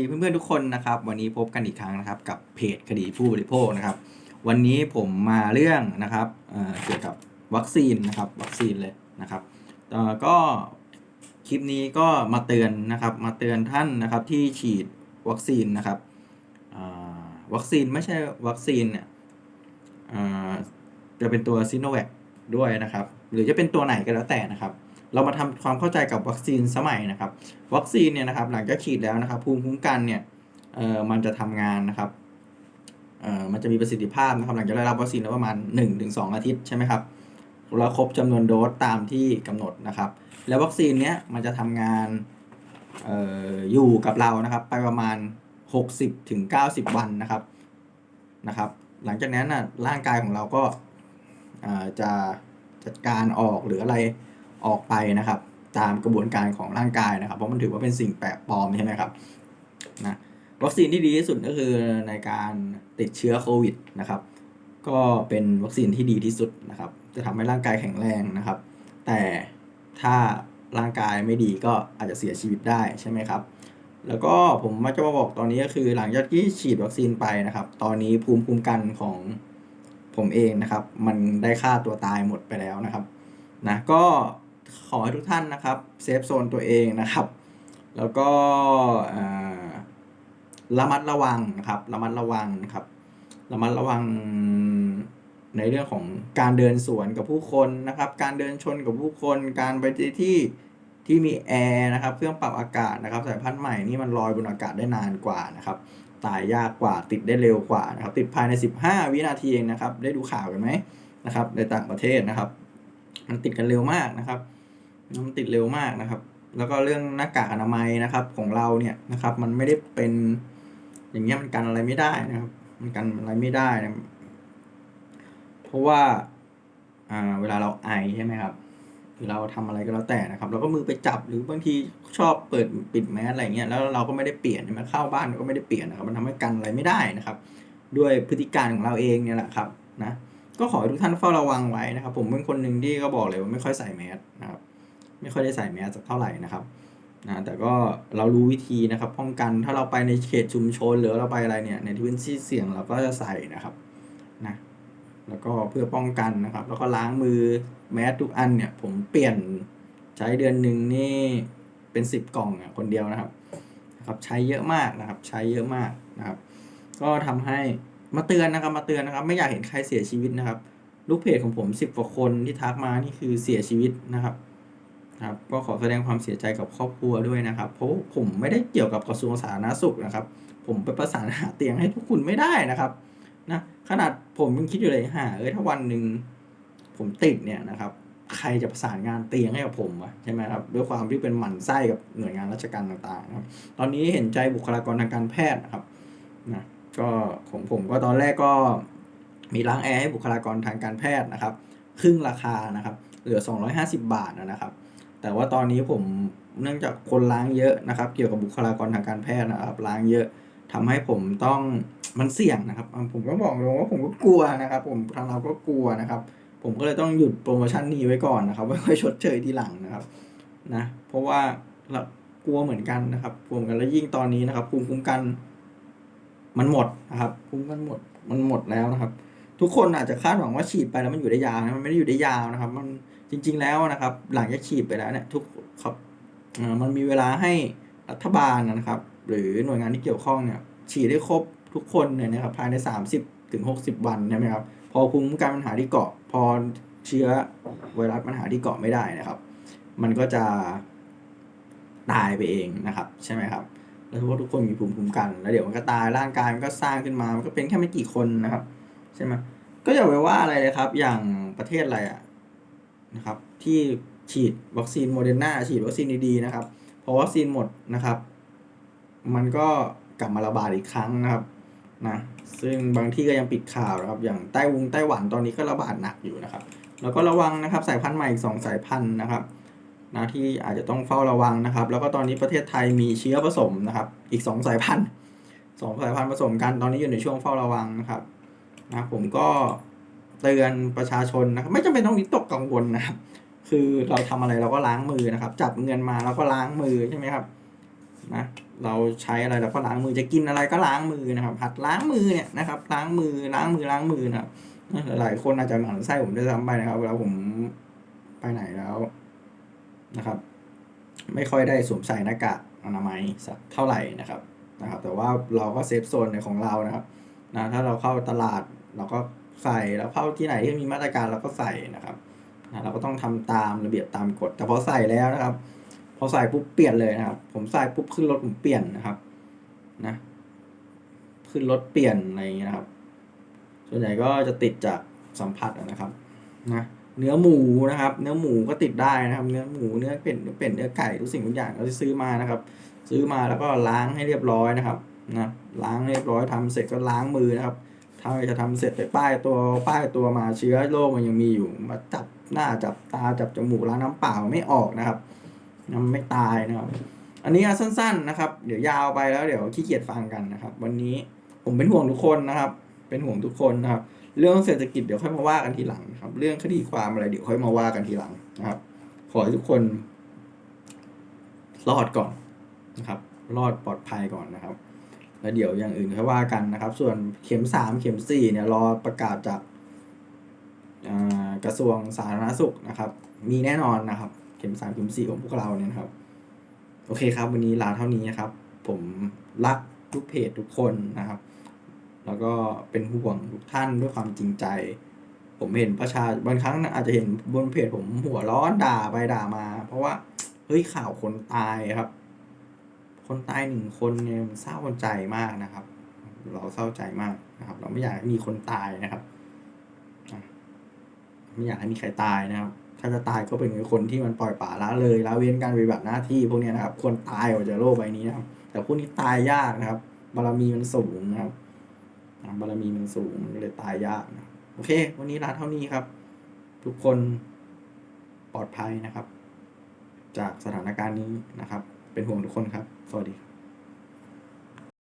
ดีเพื่อนๆทุกคนนะครับ วันนี้พบกันอีกครั้งนะครับ กับเพจคดีผู้บริโภคนะครับ วันนี้ผมมาเรื่องนะครับเเกี่ยวกับวัคซีนนะครับ วัคซีนเลยนะครับก็คลิปนี้ก็มาเตือนนะครับ มาเตือนท่านนะครับที่ฉีดวัคซีนนะครับวัคซีนไม่ใช่วัคซีนเนี่ยจะเป็นตัวซีโนแวคด้วยนะครับ หรือจะเป็นตัวไหนก็แล้วแต่นะครับ เรามาทำความเข้าใจกับวัคซีนสมัยนะครับ วัคซีนเนี่ยนะครับหลังจากฉีดแล้วนะครับ ภูมิคุ้มกันเนี่ยเอ่อมันจะทำงานนะครับเอ่อมันจะมีประสิทธิภาพนะครับหลังจากได้รับวัคซีนแล้วประมาณ 1-2 อาทิตย์ใช่ไหมครับเราครบจำนวนโดสตามที่กำหนดนะครับ แล้ววัคซีนเนี้ยมันจะทำงานเอ่ออยู่กับเรานะครับ ไปประมาณ 60-90วันนะครับนะครับ หลังจากนั้นน่ะร่างกายของเราก็เอ่อจะจัดการออกหรืออะไร ออกไปนะครับ ตามกระบวนการของร่างกายนะครับ เพราะมันถือว่าเป็นสิ่งแปลกปลอมใช่ไหมครับนะวัคซีนที่ดีที่สุดก็คือในการติดเชื้อโควิดนะครับ ก็เป็นวัคซีนที่ดีที่สุดนะครับ จะทำให้ร่างกายแข็งแรงนะครับ แต่ถ้าร่างกายไม่ดีก็อาจจะเสียชีวิตได้ใช่ไหมครับ แล้วก็ผมมาจะมาบอกตอนนี้ก็คือหลังจากที่ฉีดวัคซีนไปนะครับ ตอนนี้ภูมิคุ้มกันของผมเองนะครับ มันได้ฆ่าตัวตายหมดไปแล้วนะครับ นะก็ ขอให้ทุกท่านนะครับเซฟโซนตัวเองนะครับ แล้วก็อ่าระมัดระวังนะครับระมัดระวังนะครับระมัดระวังในเรื่องของการเดินสวนกับผู้คนนะครับ การเดินชนกับผู้คน การไปที่ที่ที่มีแอร์นะครับ เครื่องปรับอากาศนะครับ สายพันธุ์ใหม่นี่มันลอยบนอากาศได้นานกว่านะครับ ตายยากกว่าติดได้เร็วกว่านะครับ ติดภายใน 15 วินาทีเองนะครับ ได้ดูข่าวกันไหมนะครับ ในต่างประเทศนะครับ มันติดกันเร็วมากนะครับ มันติดเร็วมากนะครับ แล้วก็เรื่องหน้ากากอนามัยนะครับของเราเนี่ยนะครับ มันไม่ได้เป็นอย่างเงี้ยมันกันอะไรไม่ได้นะครับ มันกันอะไรไม่ได้นะเพราะว่าอ่าเวลาเราไอใช่ไหมครับหรือเราทำอะไรก็แล้วแต่นะครับ เราก็มือไปจับหรือบางทีชอบเปิดปิดแมสอะไรเงี้ยแล้วเราก็ไม่ได้เปลี่ยนใช่ไหมเข้าบ้านเราก็ไม่ได้เปลี่ยนนะครับ มันทำให้กันอะไรไม่ได้นะครับ ด้วยพฤติการของเราเองเนี่ยแหละครับนะก็ขอให้ทุกท่านเฝ้าระวังไว้นะครับ ผมเป็นคนหนึ่งที่ก็บอกเลยว่าไม่ค่อยใส่แมสนะครับ ไม่ค่อยได้ใส่แมสสักเท่าไหร่นะครับนะแต่ก็เรารู้วิธีนะครับ ป้องกันถ้าเราไปในเขตชุมชนหรือเราไปอะไรเนี่ยในที่พื้นที่เสี่ยงเราก็จะใส่นะครับนะแล้วก็เพื่อป้องกันนะครับ แล้วก็ล้างมือแมสทุกอันเนี่ย ผมเปลี่ยนใช้เดือนหนึ่งนี่เป็นสิบกล่องอะคนเดียวนะครับนะครับ ใช้เยอะมากนะครับ ใช้เยอะมากนะครับ ก็ทำให้มาเตือนนะครับ มาเตือนนะครับ ไม่อยากเห็นใครเสียชีวิตนะครับ ลูกเพจของผมสิบกว่าคนที่ทักมานี่คือเสียชีวิตนะครับ ครับก็ขอแสดงความเสียใจกับครอบครัวด้วยนะครับ เพราะผมไม่ได้เกี่ยวกับกระทรวงสาธารณสุขนะครับ ผมไปประสานหาเตียงให้ทุกคุณไม่ได้นะครับนะขนาดผมยังคิดอยู่เลยหาเอ้ยถ้าวันหนึ่งผมติดเนี่ยนะครับ ใครจะประสานงานเตียงให้กับผมวะใช่ไหมครับด้วยความที่เป็นหมันไส้กับหน่วยงานราชการต่างๆนะครับตอนนี้เห็นใจบุคลากรทางการแพทย์นะครับนะก็ของผมก็ตอนแรกก็มีล้างแอร์ให้บุคลากรทางการแพทย์นะครับ ครึ่งราคานะครับ เหลือ 250 บาทนะครับ แต่ว่าตอนนี้ผมเนื่องจากคนล้างเยอะนะครับ เกี่ยวกับบุคลากรทางการแพทย์นะครับล้างเยอะทำให้ผมต้องมันเสี่ยงนะครับ ผมก็บอกเลยว่าผมก็กลัวนะครับ ผมทางเราก็กลัวนะครับ ผมก็เลยต้องหยุดโปรโมชั่นนี้ไว้ก่อนนะครับไว้ค่อยชดเชยทีหลังนะครับนะเพราะว่าเรากลัวเหมือนกันนะครับกลัวเหมือนกันแล้วยิ่งตอนนี้นะครับภูมิคุ้มกัน มันหมดนะครับภูมิคุ้มกันหมดมันหมดแล้วนะครับ ทุกคนอาจจะคาดหวังว่าฉีดไปแล้วมันอยู่ได้ยาวนะมันไม่ได้อยู่ได้ยาวนะครับ มัน จริง ๆ แล้วนะครับ หลังจากฉีดไปแล้วเนี่ยทุกครับมันมีเวลาให้รัฐบาลนะครับ หรือหน่วยงานที่เกี่ยวข้องเนี่ยฉีดได้ครบทุกคนเนี่ยนะครับภายใน 30ถึง60 วันใช่ไหมครับพอภูมิคุ้มกันมันหาที่เกาะ พอเชื้อไวรัสมันหาที่เกาะไม่ได้นะครับ มันก็จะตายไปเองนะครับ ใช่ไหมครับ แล้วทุกทุกคนมีภูมิคุ้มกัน แล้วเดี๋ยวมันก็ตายร่างกายมันก็สร้างขึ้นมา มันก็เป็นแค่ไม่กี่คนนะครับ ใช่ไหมก็อย่าไปว่าอะไรเลยครับ อย่างประเทศอะไรอะ นะครับที่ฉีดวัคซีนโมเดอร์นาฉีดวัคซีนดีๆนะครับพอวัคซีนหมดนะครับ มันก็กลับมาระบาดอีกครั้งนะครับนะซึ่งบางที่ก็ยังปิดข่าวนะครับ อย่างไต้วงไต้หวันตอนนี้ก็ระบาดหนักอยู่นะครับ แล้วก็ระวังนะครับสายพันธุ์ใหม่อีกสองสายพันธุ์นะครับนะที่อาจจะต้องเฝ้าระวังนะครับ แล้วก็ตอนนี้ประเทศไทยมีเชื้อผสมนะครับ อีกสองสายพันธุ์สองสายพันธุ์ผสมกันตอนนี้อยู่ในช่วงเฝ้าระวังนะครับนะผมก็ เตือนประชาชนนะครับไม่จำเป็นต้องวิตกกังวลนะครับ คือเราทำอะไรเราก็ล้างมือนะครับ จับเงินมาเราก็ล้างมือใช่ไหมครับนะเราใช้อะไรเราก็ล้างมือจะกินอะไรก็ล้างมือนะครับหัดล้างมือเนี่ยนะครับ ล้างมือล้างมือล้างมือนะครับหลายคนอาจจะหมั่นไส้ผมด้วยซ้ำไปนะครับเวลาผมไปไหนแล้วนะครับ ไม่ค่อยได้สวมใส่หน้ากากอนามัยสักเท่าไหร่นะครับนะครับ แต่ว่าเราก็เซฟโซนในของเรานะครับนะถ้าเราเข้าตลาดเราก็ ใส่แล้วเข้าที่ไหนที่มีมาตรการเราก็ใส่นะครับนะเราก็ต้องทำตามระเบียบตามกฎ แต่พอใส่แล้วนะครับ พอใส่ปุ๊บเปลี่ยนเลยนะครับ ผมใส่ปุ๊บขึ้นรถผมเปลี่ยนนะครับ นะ ขึ้นรถเปลี่ยนอะไรอย่างเงี้ยนะครับ ส่วนใหญ่ก็จะติดจากสัมผัสนะครับ นะเนื้อหมูนะครับ เนื้อหมูก็ติดได้นะครับ เนื้อหมูเนื้อเป็ดเนื้อเป็ดเนื้อไก่ทุกสิ่งทุกอย่างเราที่ซื้อมานะครับ ซื้อมาแล้วก็ล้างให้เรียบร้อยนะครับนะล้างเรียบร้อยทำเสร็จก็ล้างมือนะครับ ถ้าจะทำเสร็จไปป้ายตัวป้ายตัวมาเชื้อโรคมันยังมีอยู่ มาจับหน้าจับตาจับจมูกล้างน้ำเปล่าไม่ออกนะครับยังไม่ตายนะครับ อันนี้สั้น ๆนะครับ เดี๋ยวยาวไปแล้วเดี๋ยวขี้เกียจฟังกันนะครับ วันนี้ผมเป็นห่วงทุกคนนะครับ เป็นห่วงทุกคนนะครับ เรื่องเศรษฐกิจเดี๋ยวค่อยมาว่ากันทีหลังครับ เรื่องคดีความอะไรเดี๋ยวค่อยมาว่ากันทีหลังนะครับ ขอให้ทุกคนรอดก่อนนะครับ รอดปลอดภัยก่อนนะครับ แล้วเดี๋ยวอย่างอื่นค่อยว่ากันนะครับ ส่วนเข็มสามเข็มสี่เนี่ยรอประกาศจากอ่ากระทรวงสาธารณสุขนะครับ มีแน่นอนนะครับ เข็มสามเข็มสี่ของพวกเราเนี่ยครับ โอเคครับ วันนี้ลาเท่านี้นะครับ ผมรักทุกเพจทุกคนนะครับ แล้วก็เป็นห่วงทุกท่านด้วยความจริงใจ ผมเห็นประชาบางครั้งอาจจะเห็นบนเพจผมหัวร้อนด่าไปด่ามา เพราะว่าเฮ้ยข่าวคนตายครับ คนตายหนึ่งคนเนี่ยมันเศร้าใจมากนะครับ เราเศร้าใจมากนะครับ เราไม่อยากให้มีคนตายนะครับไม่อยากให้มีใครตายนะครับ ถ้าจะตายก็เป็นคนที่มันปล่อยป่าละเลยละเว้นการปฏิบัติหน้าที่พวกนี้นะครับ ควรตายออกจากโลกใบนี้นะครับ แต่พวกนี้ตายยากนะครับ บารมีมันสูงนะครับบารมีมันสูงมันก็เลยตายยากนะโอเค วันนี้ลาเท่านี้ครับ ทุกคนปลอดภัยนะครับ จากสถานการณ์นี้นะครับ เป็นห่วงทุกคนครับ สวัสดีครับ